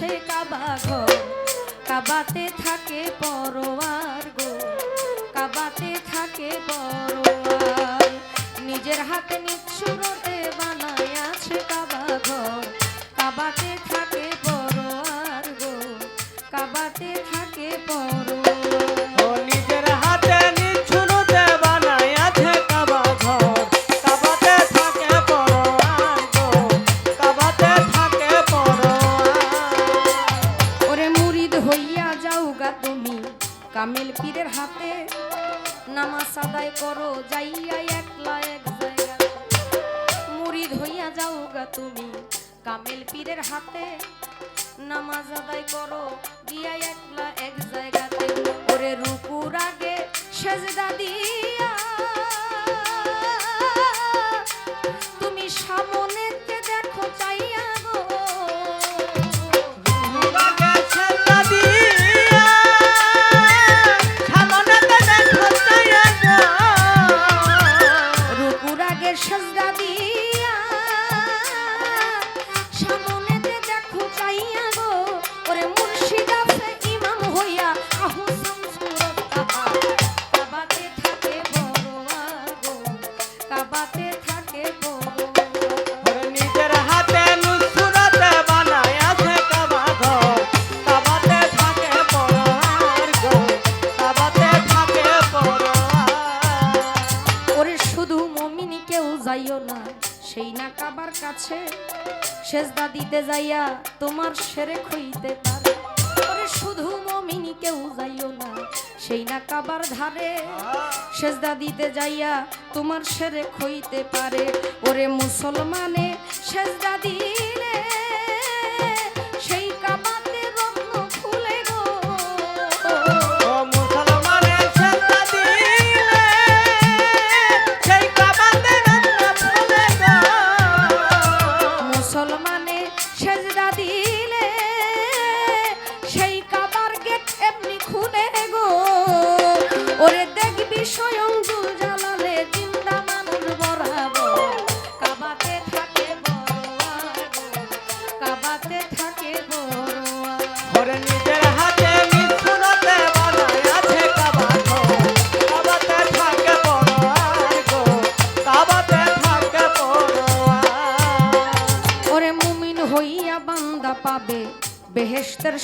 আছে কাবা ঘর। কাবাতে থাকে পরোয়ার গো। কাবাতে থাকে পরোয়ার। নিজের হাতে নিচ্ছুরতে বানায় আছে কাবা ঘর। কাবাতে থাকে পরোয়ার গো। কাবাতে থাকে পরোয়ার যাইয়া একলা এক জায়গা। হইয়া যাও গা তুমি কামেল পীরের হাতে। নামাজ আদায় করো, দিয়া একলা এক জায়গাতে। ওরে রুকুর আগে সেজদা দিয়া। তুমি সামনেতে যাইও না, সেই না কাবার কাছে। সেজদা দিতে যাইয়া তোমার সেরে খইতে পারে। শুধু মমিনি, কেউ যাইও না, সেই না কাবার ধারে। সেজদা দিতে যাইয়া তোমার সেরে খইতে পারে। ওরে মুসলমানে, সেজদা দিলে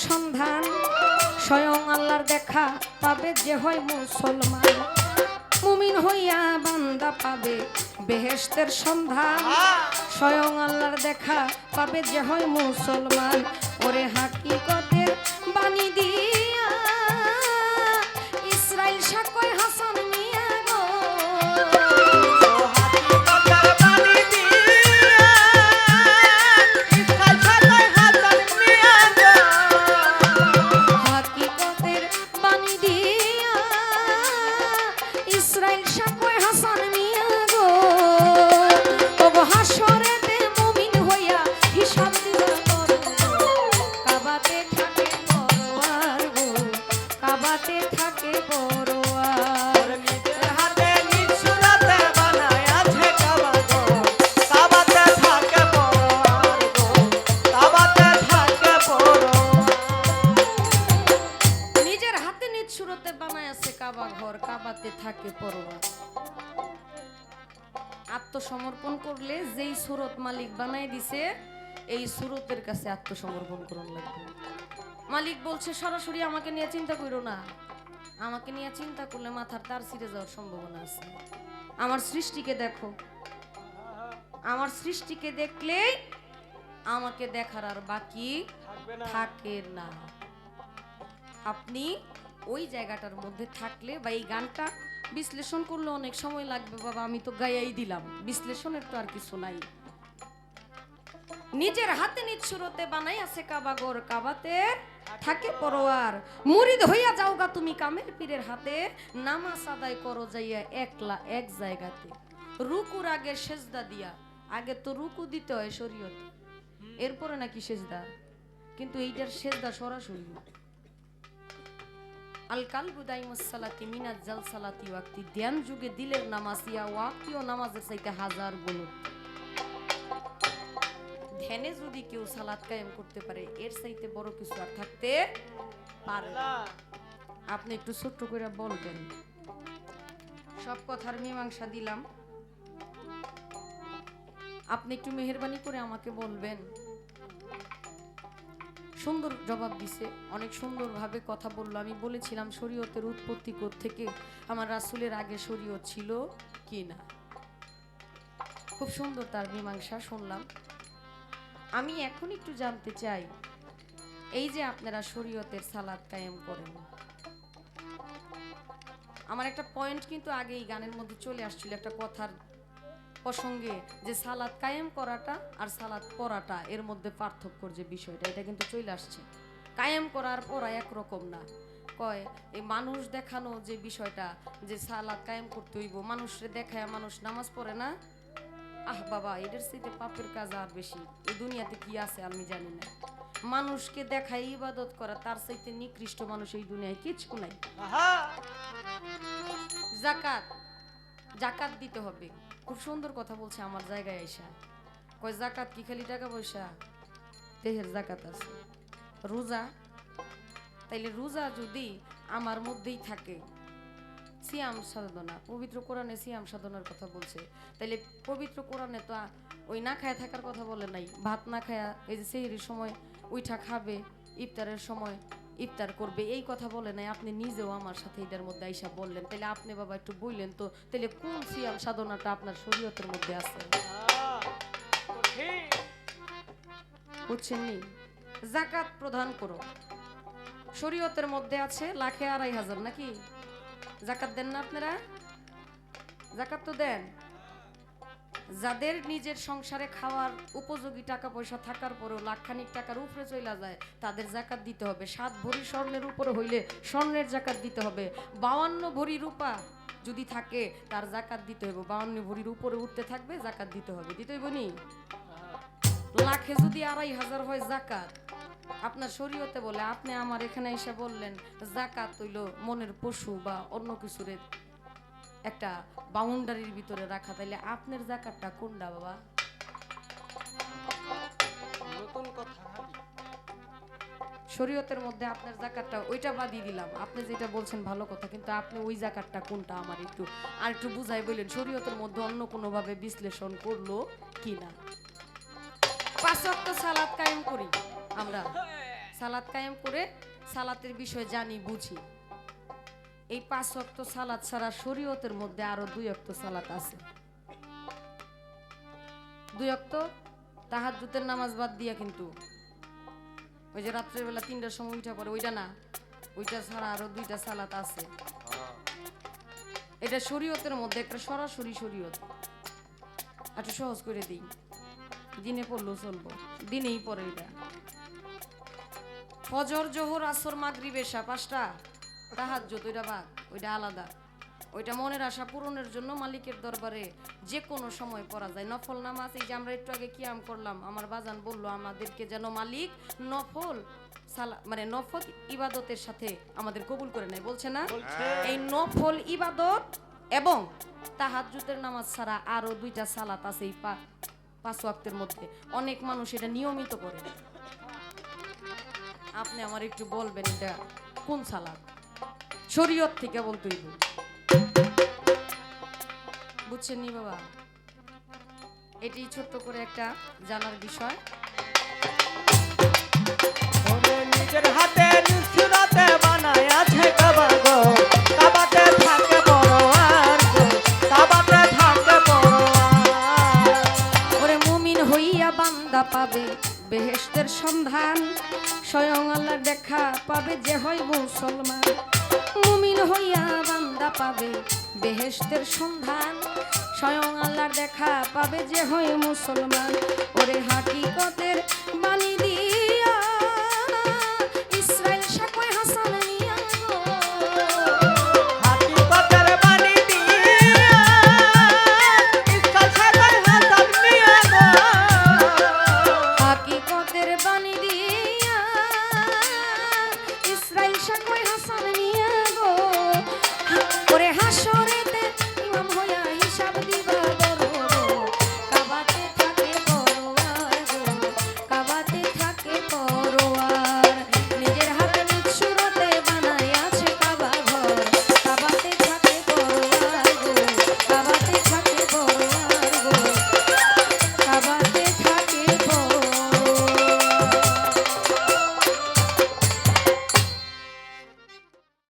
সন্ধান, স্বয়ং আল্লাহর দেখা পাবে যে হয় মুসলমান। মুমিন হইয়া বান্দা পাবে বেহেস্তের সন্ধান, স্বয়ং আল্লাহর দেখা পাবে যে হয় মুসলমান। ওরে হাকিকতের বাণী দিয়া সুরতে বানায় আছে কাবা ঘর কাবাতে থাকে পরোয়ার আত্মসমর্পণ করলে যেই সুরত মালিক বানাই দিছে এই সুরতের কাছে আত্মসমর্পণ করুন লাগবে। মালিক বলছে সরাসরি আমাকে নিয়ে চিন্তা করো না। আমাকে নিয়ে চিন্তা করলে মাথার তার ছিঁড়ে যাওয়ার সম্ভাবনা আছে। আমার সৃষ্টিকে দেখো। আমার সৃষ্টিকে দেখলে আমাকে দেখার আর বাকি থাকে না। আপনি ওই জায়গাটার মধ্যে থাকলে বা এই গানটা বিশ্লেষণ করলে অনেক সময় লাগবে। বাবা আমি তো গাইয়াই দিলাম। বিশ্লেষণের তো আর কিছু নাই। নিজের হাতে নিজ সুরতে বানাই আছে কাবাগর কাবাতে। থাকে পরোয়ার। মুরিদ হইয়া যাওগা তুমি কামের পীরের হাতে। নামাজ আদায় করো যাইয়া একলা এক জায়গাতে। রুকুর আগে সেজদা দিয়া। আগে তো রুকু দিতে হয় শরীয়তে। এরপরে নাকি সেজদা। কিন্তু এইটার সেজদা সরাসরি। আল কালবু দাইমুসালাতি মিনাজ জাল সালাতি ওয়াক্তি। ধ্যান যুগে দিলের নামাজ, ইয়া ওয়াক্তি ও নামাজের চাইতে হাজার গুণ। হেনে যদি কেউ সালাদ কায়েম করতে পারে এর চাইতে বড় কিছু আর থাকতে পারে আপনি একটু ছোট্ট করে বলবেন। সব কথার মীমাংসা দিলাম। আপনি একটু মেহরবানি করে আমাকে বলবেন। সুন্দর জবাব দিছে অনেক সুন্দরভাবে কথা বলল। আমি বলেছিলাম শরীয়তের উৎপত্তি থেকে আমার রাসুলের আগে শরীয়ত ছিল কি না? খুব সুন্দর তার মীমাংসা শুনলাম। আমি এখন একটু জানতে চাই, এই যে আপনারা শরীয়তের সালাদ কায়েম করেন। আমার একটা পয়েন্ট কিন্তু আগেই গানের মধ্যে চলে আসছিল, একটা কথার প্রসঙ্গে যে সালাদ কায়েম করাটা আর সালাদ পড়াটা এর মধ্যে পার্থক্যর যে বিষয়টা, এটা কিন্তু চলে আসছে। কায়েম করার পড়া একরকম না। কয়, এই মানুষ দেখানো যে বিষয়টা, যে সালাদ কায়েম করতে হইব, মানুষরে দেখায় মানুষ নামাজ পড়ে না? আহ বাবা এটার সাথে পাপের কাজ আর বেশি। এই দুনিয়াতে কি আছে আমি জানি না। মানুষকে দেখায় ইবাদত করা তার চাইতে নিকৃষ্ট মানুষ এই দুনিয়ায় কিছু নাই। জাকাত জাকাত দিতে হবে। খুব সুন্দর কথা বলছে আমার জায়গায় আইসা কয় জাকাত কি খালি টাকা পয়সা? দেহের জাকাত আছে। রোজা? তাইলে রোজা যদি আমার মধ্যেই থাকে সিয়াম সাধনা পবিত্র কোরআনে সিয়াম সাধনার কথা বলছে। তাইলে পবিত্র কোরআনে তো ওই না খায়া থাকার কথা বলে নাই ভাত না খায়া এই যে সেহরির সময় উইঠা খাবে ইফতারের সময় ইফতার করবে এই কথা বলে নাই আপনি নিজেও আমার সাথে এটার মধ্যে আইসা বললেন। তাহলে আপনি বাবা একটু বললেন তো তাহলে কোন সিয়াম সাধনাটা আপনার শরীয়তের মধ্যে আছে? আহ, কঠিন। বুঝছেন নি জাকাত প্রদান করো। শরীয়তের মধ্যে আছে লাখে আড়াই হাজার নাকি? জাকাত দেন না আপনারা? জাকাত তো দেন। যাদের নিজের সংসারে খাওয়ার উপযোগী টাকা পয়সা থাকার পরেও লাখখানিক টাকার উপরে চলে যায়, তাদের জাকাত দিতে হবে। সাত ভরি স্বর্ণের উপরে হইলে স্বর্ণের জাকাত দিতে হবে। বাউান্ন ভরি রূপা যদি থাকে, তার জাকাত দিতে হবে বাউান্ন ভরির উপরে উঠতে থাকবে, জাকাত দিতে হবে। দিতে হইব নি? লাখে যদি আড়াই হাজার হয় জাকাত আপনার শরীয়তে বলে আপনি আমার এখানে এসে বললেন জাকাত হইল মনের পশু বা অন্য কিছুর একটা বাউন্ডারির ভিতরে রাখা তাইলে আপনার জাকাতটা কোনটা বাবা? নতুন কথা। শরীয়তের মধ্যে আপনার জাকাতটা ওইটা বাদিয়ে দিলাম। আপনি যেটা বলছেন ভালো কথা কিন্তু আপনি ওই জাকাতটা কোনটা আমার একটু আর একটু বুঝাই বললেন শরীয়তের মধ্যে অন্য কোনোভাবে বিশ্লেষণ করল কি না পাঁচ সালাদ কায়েম করি। আমরা সালাদ কায়েম করে সালাতের বিষয় জানি, বুঝি। এই পাঁচ ওয়াক্ত সালাদ ছাড়া শরীয়তের মধ্যে আরও দুই অক্ত সালাত আছে। দুই অক্ত তাহাজ্জুদের নামাজ বাদ দিয়া কিন্তু। ওই যে রাত্রের বেলা তিনটার সময় উঠা পড়ে, ওইটা না। ওইটা ছাড়া আরও দুইটা সালাত আছে। এটা শরীয়তের মধ্যে একটা সরাসরি শরীয়ত। একটু সহজ করে দিই। দিনে পড়লেও চলবো। দিনেই পরে এটা। ফজর জোহর আসর মাগরিব এশা পাঁচটা। তাহাজ্জুদ ওইটা বাদ ওইটা আলাদা। ওইটা মনের আশা পূরণের জন্য মালিকের দরবারে যে কোনো সময় পড়া যায়। নফল নামাজ এই যে আমরা একটু আগে কিয়াম করলাম আমার বাজান বলল আমাদেরকে যেন মালিক নফল সালা মানে নফল ইবাদতের সাথে আমাদের কবুল করে নেয়। বলছে না? এই নফল ইবাদত এবং তাহাজ্জুদের নামাজ ছাড়া আরও দুইটা সালাত আছে এই পাঁচ ওয়াক্তের মধ্যে। অনেক মানুষ এটা নিয়মিত করে। আপনি আমার একটু বলবেন এটা কোন সালাদ? শরীয়ত থেকে বলতে হইব। বুঝছেন নি বাবা? এটি ছোট্ট করে একটা জানার বিষয়। নিজের হাতে পাবে বেহেস্তের সন্ধান। স্বয়ং আল্লাহর দেখা পাবে যে হয় মুসলমান। ওরে হাকিকতের বাণী